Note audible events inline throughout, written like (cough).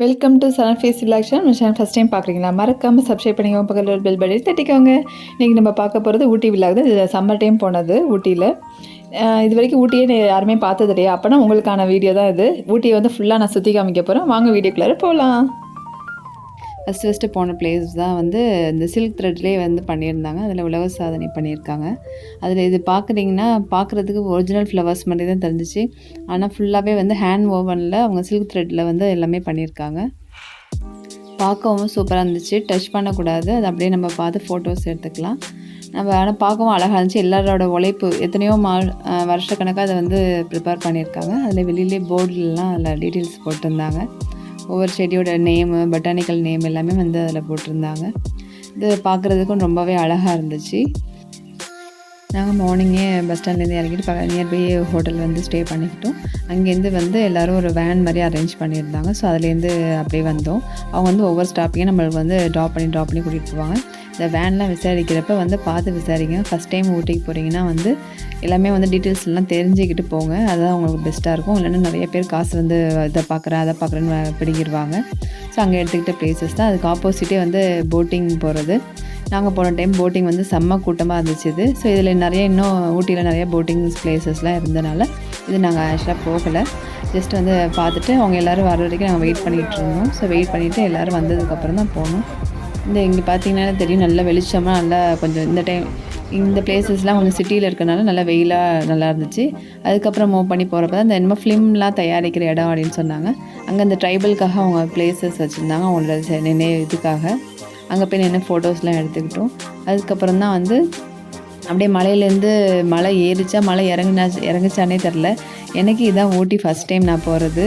Welcome to sun face relaxation channel first time பார்க்குறீங்களா? மறக்காமல் subscribe பண்ணிக்கோங்க. பக்கத்தில் ஒரு பெல் படி தட்டிக்கோங்க. இன்றைக்கி நம்ம பார்க்க போகிறது ஊட்டி விழா தான். இது சம்மர் டைம் போனது ஊட்டியில். இது வரைக்கும் ஊட்டியே யாருமே பார்த்தது இல்லையா அப்போனா உங்களுக்கான வீடியோ தான் இது. ஊட்டியை வந்து ஃபுல்லாக நான் சுற்றி காமிக்க போகிறேன் வாங்க வீடியோக்குள்ளார போகலாம் ஃபஸ்ட்டு ஃபஸ்ட்டு போன பிளேஸ் தான் வந்து இந்த சில்க் த்ரெட்லேயே வந்து பண்ணியிருந்தாங்க. அதில் உலக சாதனை பண்ணியிருக்காங்க. அதில் இது பார்க்குறீங்கன்னா பார்க்குறதுக்கு ஒரிஜினல் ஃப்ளவர்ஸ் மாதிரி தான் தெரிஞ்சிச்சு. ஆனால் ஃபுல்லாகவே வந்து ஹேண்ட் ஓவனில் அவங்க சில்க் த்ரெட்டில் வந்து எல்லாமே பண்ணியிருக்காங்க. பார்க்கவும் சூப்பராக இருந்துச்சு. டச் பண்ணக்கூடாது. அது அப்படியே நம்ம பார்த்து ஃபோட்டோஸ் எடுத்துக்கலாம். நம்ம ஆனால் பார்க்கவும் அழகாக இருந்துச்சு. எல்லாரோட உழைப்பு எத்தனையோ மா வருஷக்கணக்காக அதை வந்து ப்ரிப்பேர் பண்ணியிருக்காங்க. அதில் வெளியிலே போர்டுலலாம் அதில் டீட்டெயில்ஸ் போட்டிருந்தாங்க. ஒவ்வொரு செடியோட நேமு பொட்டானிக்கல் நேம் எல்லாமே வந்து அதில் போட்டிருந்தாங்க. இது பார்க்குறதுக்கும் ரொம்பவே அழகாக இருந்துச்சு. நாங்கள் மார்னிங்கே பஸ் ஸ்டாண்ட்லேருந்து இறங்கிட்டு பக்க நியர்பை ஹோட்டல் வந்து ஸ்டே பண்ணிக்கிட்டோம். அங்கேருந்து வந்து எல்லோரும் ஒரு வேன் மாதிரி அரேஞ்ச் பண்ணியிருந்தாங்க. ஸோ அதுலேருந்து அப்படியே வந்தோம். அவங்க வந்து ஒவ்வொரு ஸ்டாப்பையும் நம்மளுக்கு வந்து ட்ராப் பண்ணி ட்ராப் பண்ணி கூட்டிகிட்டு போவாங்க. இந்த வேன்லாம் விசாரிக்கிறப்ப வந்து பார்த்து விசாரிங்க. ஃபஸ்ட் டைம் ஊட்டிக்கு போகிறீங்கன்னா வந்து எல்லாமே வந்து டீட்டெயில்ஸ் எல்லாம் தெரிஞ்சுக்கிட்டு போங்க. அதுதான் உங்களுக்கு பெஸ்ட்டாக இருக்கும். இல்லைன்னா நிறைய பேர் காசு வந்து இதை பார்க்குறேன் அதை பார்க்குறேன்னு பிடிக்கிடுவாங்க ஸோ அங்கே எடுத்துக்கிட்ட பிளேசஸ் தான். அதுக்கு ஆப்போசிட்டே வந்து போட்டிங் போகிறது நாங்கள் போன டைம் போட்டிங் வந்து செம்ம கூட்டமாக இருந்துச்சு இது ஸோ இதில் நிறைய இன்னும் ஊட்டியில் நிறைய போட்டிங் பிளேசஸ்லாம் இருந்தனால இது நாங்கள் ஆக்சுவலாக போகலை. ஜஸ்ட் வந்து பார்த்துட்டு அவங்க எல்லோரும் வர வரைக்கும் நாங்கள் வெயிட் பண்ணிகிட்டு இருந்தோம். ஸோ வெயிட் பண்ணிவிட்டு எல்லோரும் வந்ததுக்கப்புறம் தான் போனோம். இந்த இங்கே பார்த்தீங்கன்னா தெரியும் நல்ல வெளிச்சமாக நல்லா கொஞ்சம் இந்த டைம் இந்த பிளேசஸ்லாம் கொஞ்சம் சிட்டியில் இருக்கனால நல்லா வெயிலாக நல்லா இருந்துச்சு. அதுக்கப்புறம் மூவ் பண்ணி போகிறப்ப தான் இந்த என்னமோ ஃபிலிம்லாம் தயாரிக்கிற இடம் அப்படின்னு சொன்னாங்க. அங்கே அந்த ட்ரைபலுக்காக அவங்க பிளேசஸ் வச்சுருந்தாங்க அவங்களோட நினைவு இதுக்காக. அங்கே போய் நின்று ஃபோட்டோஸ்லாம் எடுத்துக்கிட்டோம். அதுக்கப்புறம் தான் வந்து அப்படியே மலையிலேருந்து மலை ஏறிச்சா மலை இறங்கினா இறங்குச்சானே தெரில எனக்கு இதான் ஊட்டி ஃபஸ்ட் டைம் நான் போகிறது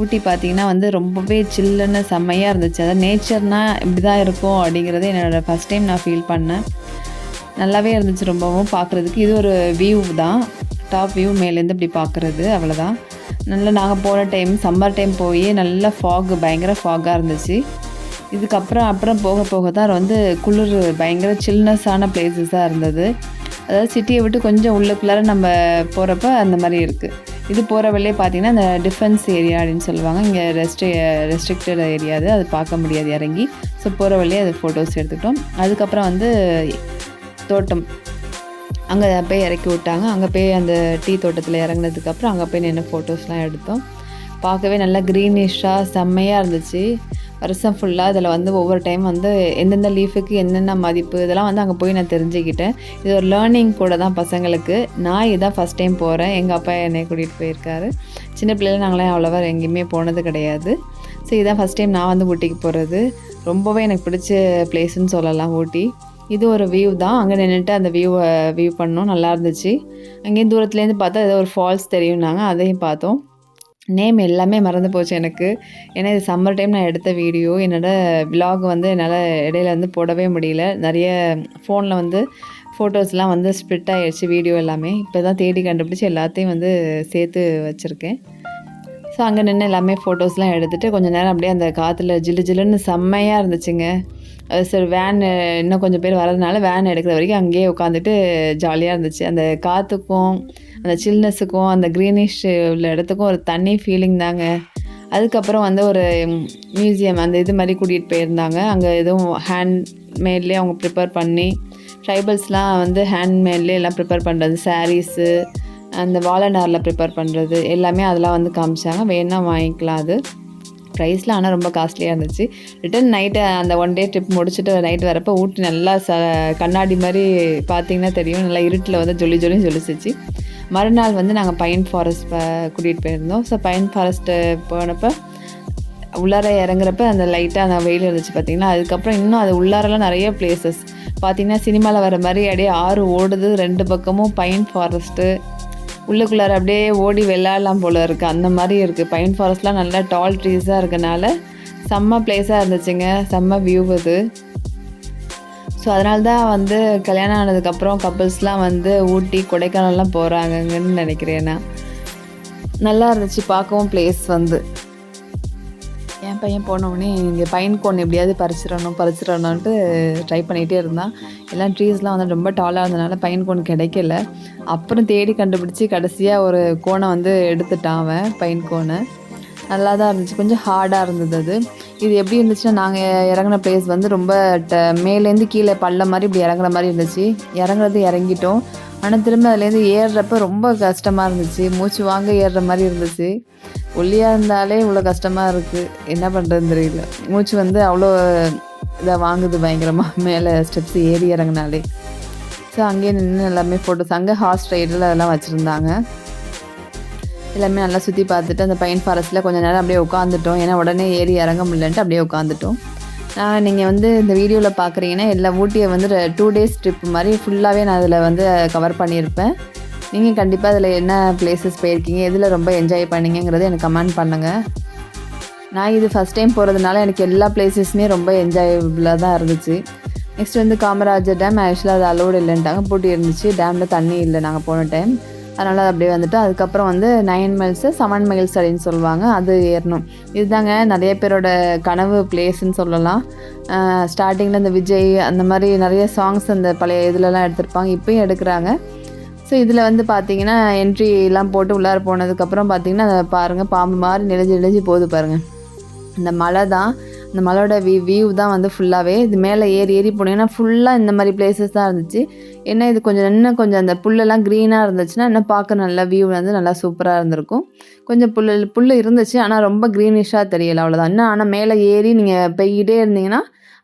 ஊட்டி பார்த்தீங்கன்னா வந்து ரொம்பவே சில்லுன்னு செம்மையாக இருந்துச்சு. அதாவது நேச்சர்னால் இப்படி தான் இருக்கும் அப்படிங்கிறது என்னோடய ஃபஸ்ட் டைம் நான் ஃபீல் பண்ணேன். நல்லாவே இருந்துச்சு ரொம்பவும் பார்க்குறதுக்கு. இது ஒரு வியூ தான். டாப் வியூ மேலேருந்து இப்படி பார்க்குறது அவ்வளோதான் நல்லா நாங்கள் போன டைம் சம்மர் டைம் போய் நல்ல ஃபாக் பயங்கர ஃபாகாக இருந்துச்சு. இதுக்கப்புறம் அப்புறம் போக போக தான் வந்து குளிர் பயங்கர சில்னஸ்ஸான பிளேசஸாக இருந்தது. அதாவது சிட்டியை விட்டு கொஞ்சம் உள்ளுக்குள்ளார நம்ம போகிறப்ப அந்த மாதிரி இருக்குது இது போகிற வழியே பார்த்தீங்கன்னா இந்த டிஃபென்ஸ் ஏரியா அப்படின்னு சொல்லுவாங்க. இங்கே ரெஸ்ட்ரி ரெஸ்ட்ரிக்டட் ஏரியா அது. அது பார்க்க முடியாது இறங்கி. ஸோ போகிற வழியே அது ஃபோட்டோஸ் எடுத்துக்கிட்டோம். அதுக்கப்புறம் வந்து தோட்டம். அங்கே போய் இறக்கி விட்டாங்க. அங்கே போய் அந்த டீ தோட்டத்தில் இறங்குனதுக்கப்புறம் அங்கே போய் நின்று ஃபோட்டோஸ்லாம் எடுத்தோம். பார்க்கவே நல்லா க்ரீனிஷாக செம்மையாக இருந்துச்சு. வருஷம் ஃபுல்லாக இதில் வந்து ஒவ்வொரு டைம் வந்து எந்தெந்த லீஃபுக்கு என்னென்ன மதிப்பு இதெல்லாம் வந்து அங்கே போய் நான் தெரிஞ்சுக்கிட்டேன். இது ஒரு லேர்னிங் கூட தான் பசங்களுக்கு. நான் இதான் ஃபஸ்ட் டைம் போகிறேன் எங்கள் அப்பா என்னை கூட்டிகிட்டு போயிருக்காரு. சின்ன பிள்ளைல நாங்களாம் அவ்வளோவா எங்கேயுமே போனது கிடையாது. ஸோ இதான் ஃபஸ்ட் டைம் நான் வந்து ஊட்டிக்கு போகிறது ரொம்பவே எனக்கு பிடிச்ச பிளேஸ்ன்னு சொல்லலாம் ஊட்டி. இது ஒரு வியூ தான். அங்கே நின்றுட்டு அந்த வியூவை வியூ பண்ணோம். நல்லா இருந்துச்சு. அங்கேயும் தூரத்துலேருந்து பார்த்தா ஏதோ ஒரு ஃபால்ஸ் தெரியும்னாங்க. அதையும் பார்த்தோம். நேம் எல்லாமே மறந்து போச்சு எனக்கு. ஏன்னா இது சம்மர் டைம் நான் எடுத்த வீடியோ என்னோட விலாக் வந்து என்னால் இடையில வந்து போடவே முடியல. நிறைய ஃபோனில் வந்து ஃபோட்டோஸ்லாம் வந்து ஸ்ப்ளிட் ஆகிடுச்சு வீடியோ எல்லாமே. இப்போ தான் தேடி கண்டுபிடிச்சி எல்லாத்தையும் வந்து சேர்த்து வச்சுருக்கேன். ஸோ அங்கே நின்று எல்லாமே ஃபோட்டோஸ்லாம் எடுத்துகிட்டு கொஞ்சம் நேரம் அப்படியே அந்த காற்றுல ஜில்லு ஜில்லுன்னு செம்மையாக இருந்துச்சுங்க. அது சரி வேன் இன்னும் கொஞ்சம் பேர் வரதுனால வேன் எடுக்கிற வரைக்கும் அங்கேயே உட்காந்துட்டு ஜாலியாக இருந்துச்சு. அந்த காற்றுக்கும் அந்த சில்னஸுக்கும் அந்த க்ரீனிஷ் உள்ள இடத்துக்கும் ஒரு தனி ஃபீலிங் தாங்க. அதுக்கப்புறம் வந்து ஒரு மியூசியம் அந்த இது மாதிரி கூட்டிகிட்டு போயிருந்தாங்க. அங்கே எதுவும் ஹேண்ட்மேட்லேயே அவங்க ப்ரிப்பேர் பண்ணி ட்ரைபல்ஸ்லாம் வந்து ஹேண்ட்மேட்லேயே எல்லாம் ப்ரிப்பேர் பண்ணுறது சாரீஸு அந்த வாழநாரில் ப்ரிப்பேர் பண்ணுறது எல்லாமே அதெல்லாம் வந்து காமிச்சாங்க. வேணால் வாங்கிக்கலாம் அது. ப்ரைஸ்லாம் ஆனால் ரொம்ப காஸ்ட்லியாக இருந்துச்சு. ரிட்டன் நைட்டு அந்த ஒன் டே ட்ரிப் முடிச்சுட்டு நைட் வரப்போ ஊட்டி நல்லா ச கண்ணாடி மாதிரி பார்த்தீங்கன்னா தெரியும். நல்லா இருட்டில் வந்து ஜொலி ஜொலி ஜொலிச்சிச்சு. மறுநாள் வந்து நாங்கள் பைன் ஃபாரஸ்ட் கூட்டிகிட்டு போயிருந்தோம். ஸோ பைன் ஃபாரஸ்ட்டு போனப்போ உள்ளார இறங்குறப்ப அந்த லைட்டாக அந்த வெயில் இருந்துச்சு பார்த்தீங்கன்னா அதுக்கப்புறம் இன்னும் அது உள்ளாரெல்லாம் நிறைய பிளேசஸ் பார்த்தீங்கன்னா சினிமாவில் வர மாதிரி அப்படியே ஆறு ஓடுது. ரெண்டு பக்கமும் பைன் ஃபாரஸ்ட்டு உள்ளுக்குள்ளார அப்படியே ஓடி விளையாடலாம் போல் இருக்குது அந்த மாதிரி இருக்குது பைன் ஃபாரஸ்ட்லாம் நல்லா டால் ட்ரீஸாக இருக்கனால செம்ம பிளேஸாக இருந்துச்சுங்க. செம்ம வியூ அது. ஸோ அதனால தான் வந்து கல்யாணம் ஆனதுக்கப்புறம் கப்புள்ஸ்லாம் வந்து ஊட்டி கொடைக்கானல்லாம் போகிறாங்கங்கன்னு நினைக்கிறேன் நான். நல்லா இருந்துச்சு. பார்க்கவும் பிளேஸ் வந்து. என் பையன் போனவுடனே இங்கே பையன் கோன் எப்படியாவது பறிச்சிடணும் பறிச்சிடணும்ட்டு ட்ரை பண்ணிகிட்டே இருந்தான். எல்லாம் ட்ரீஸ்லாம் வந்து ரொம்ப டாலாக இருந்தனால பையன் கோன் கிடைக்கல. அப்புறம் தேடி கண்டுபிடிச்சி கடைசியாக ஒரு கோனை வந்து எடுத்துட்டான் அவன் பையன் கோனை நல்லா தான் இருந்துச்சு. கொஞ்சம் ஹார்டாக இருந்தது அது. இது எப்படி இருந்துச்சுன்னா நாங்கள் இறங்கின பிளேஸ் வந்து ரொம்ப ட மேலேருந்து கீழே பள்ள மாதிரி இப்படி இறங்குற மாதிரி இருந்துச்சு. இறங்குறது இறங்கிட்டோம். ஆனால் திரும்ப அதுலேருந்து ஏறுறப்ப ரொம்ப கஷ்டமாக இருந்துச்சு. மூச்சு வாங்க ஏறுற மாதிரி இருந்துச்சு. ஒல்லியாக இருந்தாலே இவ்வளோ கஷ்டமாக இருக்குது என்ன பண்ணுறதுன்னு தெரியல. மூச்சு வந்து அவ்வளோ இதாக வாங்குது பயங்கரமாக மேலே ஸ்டெப்ஸ் ஏறி இறங்குனாலே. ஸோ அங்கேயே நின்று எல்லாமே ஃபோட்டோஸ் அங்கே ஹார்ஸ் ரைடில் அதெல்லாம் வச்சுருந்தாங்க. எல்லாமே நல்லா சுற்றி பார்த்துட்டு அந்த பைன் ஃபாரஸ்ட்டில் கொஞ்சம் நேரம் அப்படியே உட்காந்துட்டோம் ஏன்னா உடனே ஏறி இறங்க முடியலன்ட்டு அப்படியே உட்காந்துட்டோம் நீங்கள் வந்து இந்த வீடியோவில் பார்க்குறீங்கன்னா எல்லா ஊட்டியை வந்து டூ டேஸ் ட்ரிப் மாதிரி ஃபுல்லாகவே நான் அதில் வந்து கவர் பண்ணியிருப்பேன் நீங்கள் கண்டிப்பாக அதில் என்ன பிளேசஸ் போயிருக்கீங்க எதில் ரொம்ப என்ஜாய் பண்ணீங்கிறத எனக்கு கமெண்ட் பண்ணுங்கள் நான் இது ஃபஸ்ட் டைம் போகிறதுனால எனக்கு எல்லா பிளேசஸுமே ரொம்ப என்ஜாயபுளாக தான் இருந்துச்சு. நெக்ஸ்ட் வந்து காமராஜர் டேம் ஆக்சுவலாக அது அலோடு இல்லைன்ட்டாங்க. பூட்டி இருந்துச்சு. டேமில் தண்ணி இல்லை நாங்கள் போன டைம் அதனால் அப்படியே வந்துட்டு அதுக்கப்புறம் வந்து நைன் மைல்ஸு செவன் மைல்ஸ் அப்படின்னு சொல்லுவாங்க அது ஏறணும். இதுதாங்க நிறைய பேரோட கனவு பிளேஸ்ன்னு சொல்லலாம். ஸ்டார்டிங்கில் இந்த விஜய் அந்த மாதிரி நிறைய சாங்ஸ் அந்த பழைய இதுலலாம் எடுத்திருப்பாங்க இப்போயும் எடுக்கிறாங்க. ஸோ இதில் வந்து பார்த்தீங்கன்னா என்ட்ரிலாம் போட்டு உள்ளார போனதுக்கப்புறம் பார்த்தீங்கன்னா அதை பாருங்கள் பாம்பு மாதிரி நெளிஞ்சு நெளிஞ்சு போகுது பாருங்கள் இந்த மலை தான் இந்த மலையோட வி வியூ தான் வந்து ஃபுல்லாகவே இது மேலே ஏறி ஏறி போனீங்கன்னா ஃபுல்லாக இந்த மாதிரி பிளேசஸ் தான் இருந்துச்சு. என்ன இது கொஞ்சம் இன்னும் கொஞ்சம் அந்த புல்லெல்லாம் க்ரீனாக இருந்துச்சுன்னா இன்னும் பார்க்க நல்லா வியூ வந்து நல்லா சூப்பராக இருந்திருக்கும். கொஞ்சம் புல் புல் இருந்துச்சு. ஆனால் ரொம்ப க்ரீனிஷாக தெரியல அவ்வளோதான் இன்னும் ஆனால் மேலே ஏறி நீங்கள் போய்கிட்டே இருந்தீங்கன்னா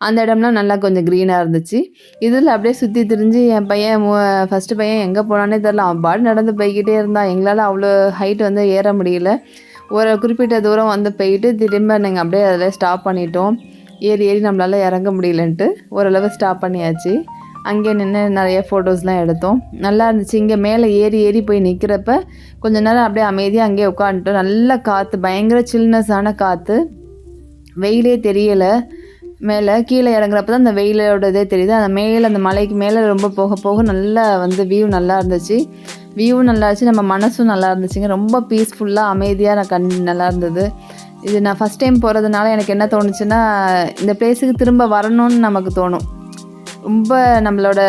அந்த இடம்லாம் நல்லா கொஞ்சம் க்ரீனாக இருந்துச்சு. இதில் அப்படியே சுற்றி திரிஞ்சு என் பையன் ஃபஸ்ட்டு பையன் எங்கே போனானே தெரில அவன் பாடு நடந்து போய்கிட்டே இருந்தான். எங்களால் அவ்வளோ ஹைட் வந்து ஏற முடியல. ஒரு குறிப்பிட்ட தூரம் வந்து போயிட்டு திரும்ப நாங்கள் அப்படியே அதில் ஸ்டாப் பண்ணிட்டோம். ஏறி ஏறி நம்மளால் இறங்க முடியலன்ட்டு ஓரளவு ஸ்டாப் பண்ணியாச்சு. அங்கே நின்று நிறைய ஃபோட்டோஸ்லாம் எடுத்தோம். நல்லா இருந்துச்சு. இங்கே மேலே ஏறி ஏறி போய் நிற்கிறப்ப கொஞ்ச நேரம் அப்படியே அமைதியாக அங்கேயே உட்காந்துட்டோம். நல்ல காற்று பயங்கர சில்னஸான காற்று வெயிலே தெரியலை. மேலே கீழே இறங்குறப்ப தான் அந்த வெயிலோட இதே தெரியுது. அந்த மேலே அந்த மலைக்கு மேலே ரொம்ப போக போக நல்லா வந்து வியூ நல்லா இருந்துச்சு. வியூவும் நல்லா இருந்துச்சு நம்ம மனசும் நல்லா இருந்துச்சுங்க ரொம்ப பீஸ்ஃபுல்லாக அமைதியாக நான் கண் நல்லா இருந்தது இது நான் ஃபஸ்ட் டைம் போகிறதுனால எனக்கு என்ன தோணுச்சுன்னா இந்த பிளேஸுக்கு திரும்ப வரணும்னு நமக்கு தோணும். ரொம்ப நம்மளோட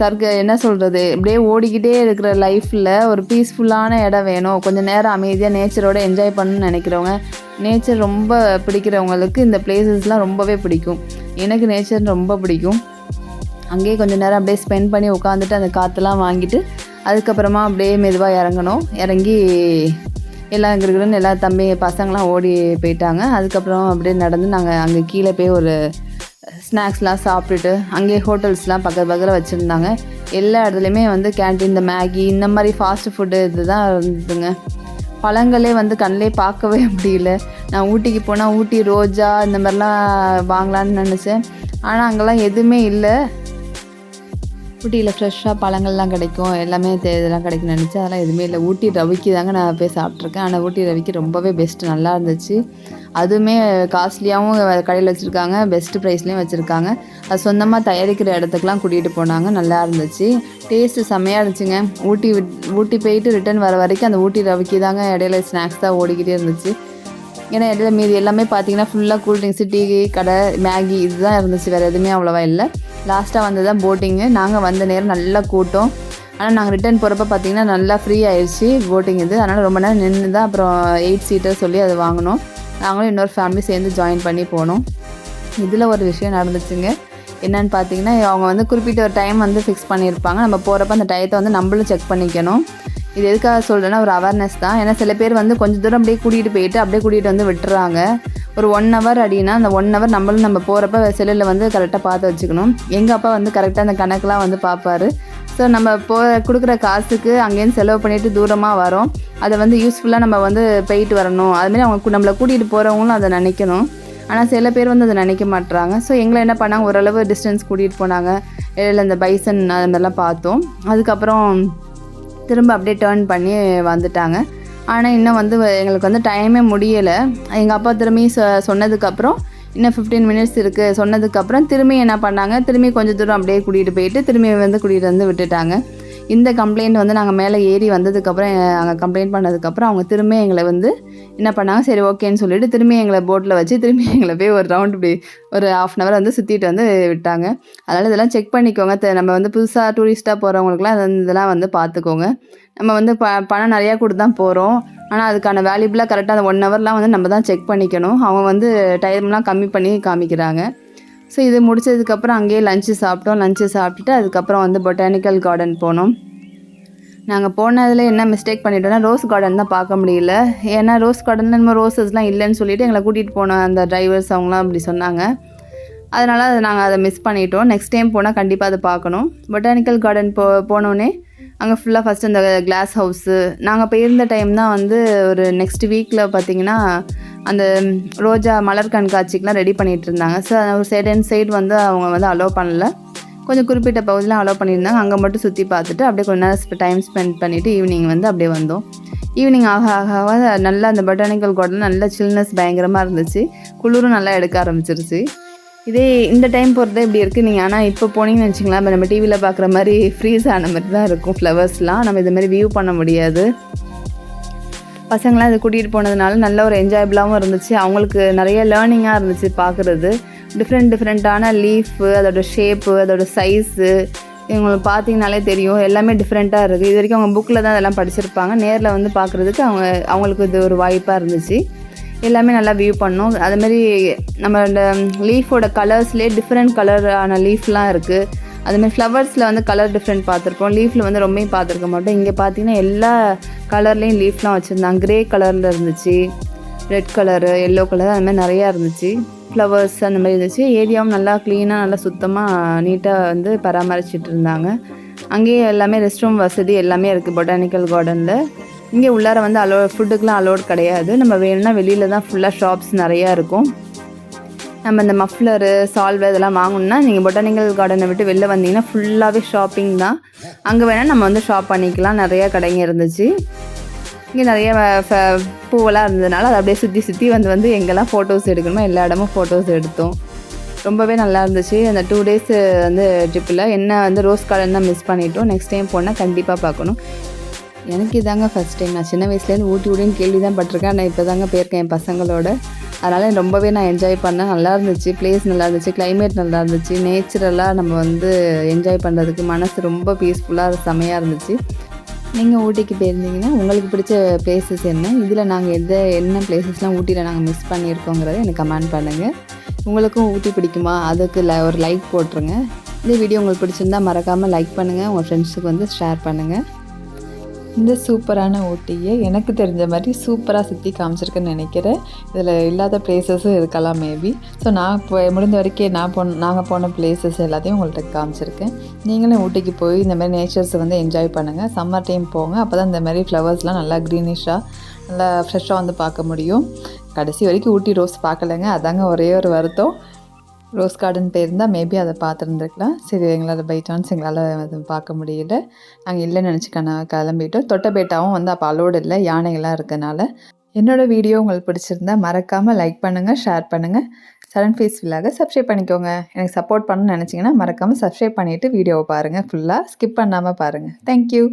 சர்க்க என்ன சொல்கிறது இப்படியே ஓடிக்கிட்டே இருக்கிற லைஃப்பில் ஒரு பீஸ்ஃபுல்லான இடம் வேணும். கொஞ்சம் நேரம் அமைதியாக நேச்சரோட என்ஜாய் பண்ணணும்னு நினைக்கிறவங்க நேச்சர் ரொம்ப பிடிக்கிறவங்களுக்கு இந்த பிளேசஸ்லாம் ரொம்பவே பிடிக்கும். எனக்கு நேச்சர் ரொம்ப பிடிக்கும். அங்கேயே கொஞ்சம் நேரம் அப்படியே ஸ்பெண்ட் பண்ணி உட்காந்துட்டு அந்த காற்றுலாம் வாங்கிட்டு அதுக்கப்புறமா அப்படியே மெதுவாக இறங்கணும். இறங்கி எல்லாம் எங்களுக்குன்னு எல்லா தம்பி பசங்களாம் ஓடி போயிட்டாங்க. அதுக்கப்புறம் அப்படியே நடந்து நாங்கள் அங்கே கீழே போய் ஒரு ஸ்நாக்ஸ்லாம் சாப்பிட்டுட்டு அங்கேயே ஹோட்டல்ஸ்லாம் பக்கத்து பக்கத்தில் வச்சுருந்தாங்க. எல்லா இடத்துலையுமே வந்து கேன்டீன் இந்த மேகி இந்த மாதிரி ஃபாஸ்ட் ஃபுட்டு இது தான் இருந்ததுங்க. பழங்களே வந்து கண்ணிலே பார்க்கவே (laughs) முடியல. நான் ஊட்டிக்கு போனால் ஊட்டி ரோஜா இந்த மாதிரிலாம் வாங்கலான்னு நினச்சேன். ஆனால் அங்கெல்லாம் எதுவுமே இல்லை. ஊட்டியில் ஃப்ரெஷ்ஷாக பழங்கள்லாம் கிடைக்கும். எல்லாமே இதெல்லாம் கிடைக்கும்னு நினச்சி அதெல்லாம் எதுவுமே இல்லை. ஊட்டி ரவிக்கு தாங்க நான் போய் சாப்பிட்ருக்கேன் ஆனால் ஊட்டி ரவிக்கு ரொம்பவே பெஸ்ட்டு நல்லா இருந்துச்சு. அதுவுமே காஸ்ட்லியாகவும் கடையில் வச்சுருக்காங்க. பெஸ்ட்டு ப்ரைஸ்லேயும் வச்சுருக்காங்க. அது சொந்தமாக தயாரிக்கிற இடத்துக்குலாம் கூட்டிகிட்டு போனாங்க. நல்லா இருந்துச்சு. டேஸ்ட்டு செம்மையாக இருந்துச்சுங்க. ஊட்டி விட் ஊட்டி போயிட்டு ரிட்டர்ன் வர வரைக்கும் அந்த ஊட்டி ரவிக்கு தாங்க இடையில ஸ்நாக்ஸ் தான் ஓடிக்கிட்டே இருந்துச்சு. ஏன்னா இடையில மீதி எல்லாமே பார்த்தீங்கன்னா ஃபுல்லாக கூல்ட்ரிங்க்ஸு டீ கடை மேகி இதுதான் இருந்துச்சு. வேறு எதுவுமே அவ்வளோவா இல்லை. லாஸ்ட்டாக வந்தது தான் போட்டிங்கு நாங்கள் வந்த நேரம் நல்லா கூட்டம். ஆனால் நாங்கள் ரிட்டர்ன் போகிறப்ப பார்த்தீங்கன்னா நல்லா ஃப்ரீ ஆயிடுச்சு போட்டிங் இது. அதனால் ரொம்ப நேரம் நின்று தான் அப்புறம் எயிட் சீட்டர் சொல்லி அதை வாங்கினோம். நாங்களும் இன்னொரு ஃபேமிலி சேர்ந்து ஜாயின் பண்ணி போனோம். இதில் ஒரு விஷயம் நடந்துச்சுங்க. என்னன்னு பார்த்தீங்கன்னா அவங்க வந்து குறிப்பிட்ட ஒரு டைம் வந்து ஃபிக்ஸ் பண்ணியிருப்பாங்க. நம்ம போகிறப்ப அந்த டயத்தை வந்து நம்மளும் செக் பண்ணிக்கணும். இது எதுக்காக சொல்கிறேன்னா ஒரு அவேர்னஸ் தான். ஏன்னா சில பேர் வந்து கொஞ்சம் தூரம் அப்படியே கூட்டிகிட்டு போயிட்டு அப்படியே கூட்டிகிட்டு வந்து விட்டுறாங்க. ஒரு ஒன் ஹவர் அப்படின்னா அந்த ஒன் ஹவர் நம்மளும் நம்ம போகிறப்ப செல்லில் வந்து கரெக்டாக பார்த்து வச்சுக்கணும். எங்கள் அப்பா வந்து கரெக்டாக அந்த கணக்கெலாம் வந்து பார்ப்பாரு. ஸோ நம்ம போ கொடுக்குற காசுக்கு அங்கேருந்து செலவு பண்ணிவிட்டு தூரமாக வரோம். அதை வந்து யூஸ்ஃபுல்லாக நம்ம வந்து போயிட்டு வரணும். அதுமாரி அவங்க கு- நம்மளை கூட்டிகிட்டு போகிறவங்களும் அதை நினைக்கணும். ஆனால் சில பேர் வந்து அதை நினைக்க மாட்றாங்க. ஸோ எங்களை என்ன பண்ணாங்க? ஓரளவு டிஸ்டன்ஸ் கூட்டிகிட்டு போனாங்க. இல்லை இந்த பைசன் அது மாதிரிலாம் பார்த்தோம். அதுக்கப்புறம் திரும்ப அப்படியே டேர்ன் பண்ணி வந்துட்டாங்க. ஆனால் இன்னும் வந்து எங்களுக்கு வந்து டைமே முடியலை. எங்கள் அப்பா திரும்பி சொ சொன்னதுக்கப்புறம் இன்னும் ஃபிஃப்டீன் மினிட்ஸ் இருக்குது சொன்னதுக்கப்புறம் திரும்பி என்ன பண்ணாங்க? திரும்பி கொஞ்சம் தூரம் அப்படியே கூட்டிகிட்டு போயிட்டு திரும்பி வந்து கூட்டிகிட்டு வந்து விட்டுட்டாங்க. இந்த கம்ப்ளைண்ட் வந்து நாங்கள் மேலே ஏறி வந்ததுக்கப்புறம் அங்கே கம்ப்ளைண்ட் பண்ணதுக்கப்புறம் அவங்க திரும்பி எங்களை வந்து என்ன பண்ணாங்க? சரி ஓகேன்னு சொல்லிட்டு திரும்பி எங்களை போட்டில் வச்சு திரும்பி (laughs) எங்களை போய் ஒரு ரவுண்ட் இப்படி ஒரு ஆஃப் அன் ஹவர் வந்து சுற்றிட்டு வந்து விட்டாங்க. அதனால் இதெல்லாம் செக் பண்ணிக்கோங்க. நம்ம வந்து புதுசாக டூரிஸ்ட்டாக போகிறவங்களுக்குலாம் இதெல்லாம் வந்து பார்த்துக்கோங்க நம்ம வந்து ப பணம் நிறையா கொடுத்து தான் போகிறோம் ஆனால் அதுக்கான வேல்யூபிளாக கரெக்டாக அந்த ஒன் ஹவர்லாம் வந்து நம்ம தான் செக் பண்ணிக்கணும். அவங்க வந்து டைம்லாம் கம்மி பண்ணி காமிக்கிறாங்க. ஸோ இது முடிச்சதுக்கப்புறம் அங்கேயே லஞ்சு சாப்பிட்டோம். லஞ்சு சாப்பிட்டுட்டு அதுக்கப்புறம் வந்து பொட்டானிக்கல் கார்டன் போனோம். நாங்கள் போனதில் என்ன மிஸ்டேக் பண்ணிட்டோம்னா ரோஸ் கார்டன் தான் பார்க்க முடியல. ஏன்னா ரோஸ் கார்டனில் நம்ம ரோசஸ்லாம் இல்லைன்னு சொல்லிட்டு எங்களை கூட்டிகிட்டு போன அந்த டிரைவர்ஸ் அவங்களாம் அப்படி சொன்னாங்க. அதனால் அதை நாங்கள் அதை மிஸ் பண்ணிட்டோம். நெக்ஸ்ட் டைம் போனால் கண்டிப்பாக அதை பார்க்கணும். பொட்டானிக்கல் கார்டன் போ போனோடனே அங்கே ஃபுல்லாக ஃபஸ்ட்டு அந்த கிளாஸ் ஹவுஸு நாங்கள் போயிருந்த டைம் தான் வந்து ஒரு நெக்ஸ்ட் வீக்கில் பார்த்தீங்கன்னா அந்த ரோஜா மலர் கண்காட்சிக்கெலாம் ரெடி பண்ணிகிட்டு இருந்தாங்க ஸோ ஒரு சைடு அண்ட் சைடு வந்து அவங்க வந்து அலோவ் பண்ணல. கொஞ்சம் குறிப்பிட்ட பகுதியெலாம் அலோவ் பண்ணியிருந்தாங்க. அங்கே மட்டும் சுற்றி பார்த்துட்டு அப்படியே கொஞ்ச நேரம் டைம் ஸ்பெண்ட் பண்ணிவிட்டு ஈவினிங் வந்து அப்படியே வந்தோம். ஈவினிங் ஆக ஆக ஆக நல்லா அந்த பொட்டானிக்கல் கார்டன் நல்ல சில்னஸ் பயங்கரமாக இருந்துச்சு. குளிரும் நல்லா எடுக்க ஆரம்பிச்சிருச்சு. இதே இந்த டைம் போகிறது எப்படி இருக்குது நீங்கள் ஆனால் இப்போ போனீங்கன்னு வச்சிங்களேன் இப்போ நம்ம டிவியில் பார்க்குற மாதிரி ஃப்ரீஸ் ஆன மாதிரி தான் இருக்கும். ஃப்ளவர்ஸ்லாம் நம்ம இது மாதிரி வியூ பண்ண முடியாது. பசங்களாம் இதை கூட்டிகிட்டு போனதுனால நல்ல ஒரு என்ஜாயபிளாகவும் இருந்துச்சு. அவங்களுக்கு நிறைய லேர்னிங்காக இருந்துச்சு பார்க்குறது. டிஃப்ரெண்ட் டிஃப்ரெண்ட்டான லீஃபு அதோட ஷேப்பு அதோட சைஸு இவங்களுக்கு பார்த்தீங்கனாலே தெரியும். எல்லாமே டிஃப்ரெண்ட்டாக இருக்குது இது வரைக்கும் அவங்க புக்கில் தான் அதெல்லாம் படிச்சிருப்பாங்க. நேரில் வந்து பார்க்குறதுக்கு அவங்க அவங்களுக்கு இது ஒரு வாய்ப்பாக இருந்துச்சு. எல்லாமே நல்லா வியூ பண்ணோம். அதுமாரி நம்ம இந்த லீஃபோட கலர்ஸ்லேயே டிஃப்ரெண்ட் கலரான லீஃப்லாம் இருக்குது அதுமாதிரி ஃப்ளவர்ஸில் வந்து கலர் டிஃப்ரெண்ட் பார்த்துருப்போம். லீஃபில் வந்து ரொம்பவும் பார்த்துருக்க மாட்டோம். இங்கே பார்த்தீங்கன்னா எல்லா கலர்லேயும் லீஃப்லாம் வச்சுருந்தாங்க. க்ரே கலரில் இருந்துச்சு ரெட் கலரு எல்லோ கலர் அந்த மாதிரி நிறையா இருந்துச்சு. ஃப்ளவர்ஸ் அந்த மாதிரி இருந்துச்சு. ஏரியாவும் நல்லா க்ளீனாக நல்லா சுத்தமாக நீட்டாக வந்து பராமரிச்சிட்டு இருந்தாங்க. அங்கேயே எல்லாமே ரெஸ்ட் ரூம் வசதி எல்லாமே இருக்குது பொட்டானிக்கல் கார்டனில் இங்கே உள்ளார வந்து அலோ ஃபுட்டுக்கெலாம் அலோட் கிடையாது. நம்ம வேணும்னா வெளியில் தான் ஃபுல்லாக ஷாப்ஸ் நிறையா இருக்கும். நம்ம இந்த மஃப்ளரு சால்வை இதெல்லாம் வாங்கணும்னா நீங்கள் பொட்டானிக்கல் கார்டனை விட்டு வெளில வந்தீங்கன்னா ஃபுல்லாகவே ஷாப்பிங் தான். அங்கே வேணால் நம்ம வந்து ஷாப் பண்ணிக்கலாம். நிறையா கடைங்க இருந்துச்சு. இங்கே நிறைய ஃப- பூவெல்லாம் இருந்ததுனால அதை அப்படியே சுற்றி சுற்றி வந்து வந்து எங்கெல்லாம் ஃபோட்டோஸ் எடுக்கணுமோ எல்லா இடமும் ஃபோட்டோஸ் எடுத்தோம். ரொம்பவே நல்லா இருந்துச்சு. அந்த டூ டேஸ் வந்து ட்ரிப்பில் என்ன வந்து ரோஸ் கார்டன் தான் மிஸ் பண்ணிட்டோம். நெக்ஸ்ட் டைம் போனால் கண்டிப்பாக பார்க்கணும். எனக்கு இதாங்க ஃபஸ்ட் டைம் நான் சின்ன வயசுலேருந்து ஊட்டி ஊட்டின்னு கேள்வி தான் பட்டிருக்கேன். நான் இப்போ தாங்க போயிருக்கேன் என் பசங்களோட. அதனால் ரொம்பவே நான் என்ஜாய் பண்ணேன். நல்லா இருந்துச்சு. பிளேஸ் நல்லா இருந்துச்சு. கிளைமேட் நல்லா இருந்துச்சு. நேச்சுரலாக நம்ம வந்து என்ஜாய் பண்ணுறதுக்கு மனசு ரொம்ப பீஸ்ஃபுல்லாக செமையாக இருந்துச்சு. நீங்கள் ஊட்டிக்கு போயிருந்தீங்கன்னா உங்களுக்கு பிடிச்ச பிளேசஸ் என்ன? இதில் நாங்கள் எந்த என்ன பிளேசஸ்லாம் ஊட்டியில் நாங்கள் மிஸ் பண்ணியிருக்கோங்கிறத எனக்கு கமெண்ட் பண்ணுங்கள் உங்களுக்கும் ஊட்டி பிடிக்குமா? அதுக்கு ல ஒரு லைக் போட்டுருங்க. இந்த வீடியோ உங்களுக்கு பிடிச்சிருந்தா மறக்காமல் லைக் பண்ணுங்கள் உங்கள் ஃப்ரெண்ட்ஸுக்கு வந்து ஷேர் பண்ணுங்கள் இந்த சூப்பரான ஊட்டியை எனக்கு தெரிஞ்ச மாதிரி சூப்பராக சுற்றி காமிச்சிருக்குன்னு நினைக்கிறேன். இதில் இல்லாத பிளேசஸும் இருக்கலாம் மேபி ஸோ நான் இப்போ முடிந்த வரைக்கும் நான் போன நாங்கள் போன பிளேசஸ் எல்லாத்தையும் உங்கள்கிட்ட காமிச்சிருக்கேன். நீங்களும் ஊட்டிக்கு போய் இந்த மாதிரி நேச்சர்ஸை வந்து என்ஜாய் பண்ணுங்கள் சம்மர் டைம் போங்க. அப்போ தான் இந்த மாதிரி ஃப்ளவர்ஸ்லாம் நல்லா க்ரீனிஷாக நல்லா ஃப்ரெஷ்ஷாக வந்து பார்க்க முடியும். கடைசி வரைக்கும் ஊட்டி ரோஸ் பார்க்கலங்க. அதாங்க ஒரே ஒரு வருத்தம். ரோஸ் கார்டன் போயிருந்தால் மேபி அதை பார்த்துருந்துருக்கலாம். சரி எங்களால் பை சான்ஸ் எங்களால் அதை பார்க்க முடியல. நாங்கள் இல்லைன்னு நினச்சிக்க கிளம்பிட்டோம். தொட்டபேட்டாவும் வந்து அப்போ அலோடு இல்லை. யானைகள்லாம் இருக்கனால. என்னோடய வீடியோ உங்களுக்கு பிடிச்சிருந்தா மறக்காமல் லைக் பண்ணுங்கள் ஷேர் பண்ணுங்கள் சடன் ஃபேஸ் வில்லாக சப்ஸ்கிரைப் பண்ணிக்கோங்க. எனக்கு சப்போர்ட் பண்ணணும்னு நினச்சிங்கன்னா மறக்காமல் சப்ஸ்கிரைப் பண்ணிவிட்டு வீடியோவை பாருங்கள் ஃபுல்லாக ஸ்கிப் பண்ணாமல் பாருங்கள் தேங்க்யூ